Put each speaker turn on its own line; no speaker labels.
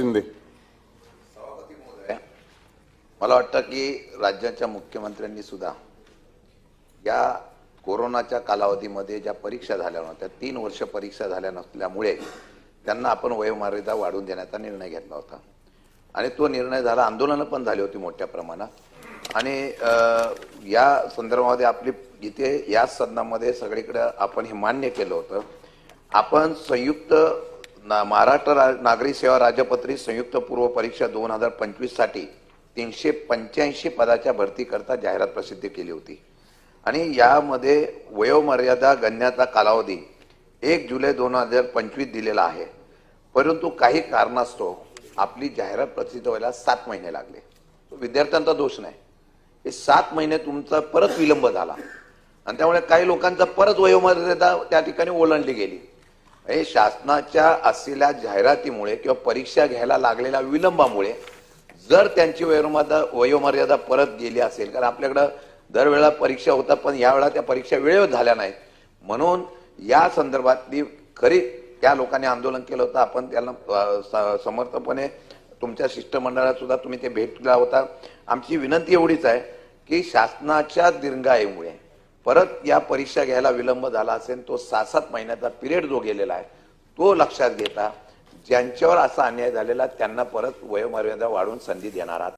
शिंदे.
मला वाटतं की राज्याच्या मुख्यमंत्र्यांनी सुद्धा या कोरोनाच्या कालावधीमध्ये ज्या परीक्षा झाल्या नव्हत्या तीन वर्ष परीक्षा झाल्या नसल्यामुळे त्यांना आपण वयोमर्यादा वाढवून देण्याचा निर्णय घेतला होता. आणि तो निर्णय झाला आंदोलनं पण झाली होती मोठ्या प्रमाणात. आणि या संदर्भामध्ये आपली इथे याच सदनामध्ये सगळीकडे आपण हे मान्य केलं होतं. आपण संयुक्त ना- महाराष्ट्र रा- नागरी सेवा राजपत्रित संयुक्त पूर्व परीक्षा दोन हजार पंचवीससाठी तीनशे पंच्याऐंशी पदाच्या भरतीकरता जाहिरात प्रसिद्ध केली होती. आणि यामध्ये वयोमर्यादा गणण्याचा कालावधी एक जुलै दोन हजार पंचवीस दिलेला आहे. परंतु काही कारणास्तव आपली जाहिरात प्रसिद्ध व्हायला सात महिने लागले. विद्यार्थ्यांचा दोष नाही. हे सात महिने तुमचा परत विलंब झाला. आणि त्यामुळे काही लोकांचा परत वयोमर्यादा त्या ठिकाणी ओलांडली गेली. हे शासनाच्या असलेल्या जाहिरातीमुळे किंवा परीक्षा घ्यायला लागलेल्या विलंबामुळे जर त्यांची वयोमर्यादा वयोमर्यादा परत गेली असेल कारण आपल्याकडं दरवेळेला परीक्षा होतात पण यावेळा त्या परीक्षा वेळेवर झाल्या नाहीत. म्हणून या संदर्भातली खरी त्या लोकांनी आंदोलन केलं होतं. आपण त्यांना स- समर्थपणे तुमच्या शिष्टमंडळात सुद्धा तुम्ही ते भेटला होता. आमची विनंती एवढीच आहे की शासनाच्या दिरंगाईमुळे परत या परीक्षा घ्यायला विलंब झाला असेल तो सहा सात महिन्याचा पिरियड जो गेलेला आहे तो लक्षात घेता ज्यांच्यावर असा अन्याय झालेला त्यांना परत वयोमर्यादा वाढवून संधी देणार आहात.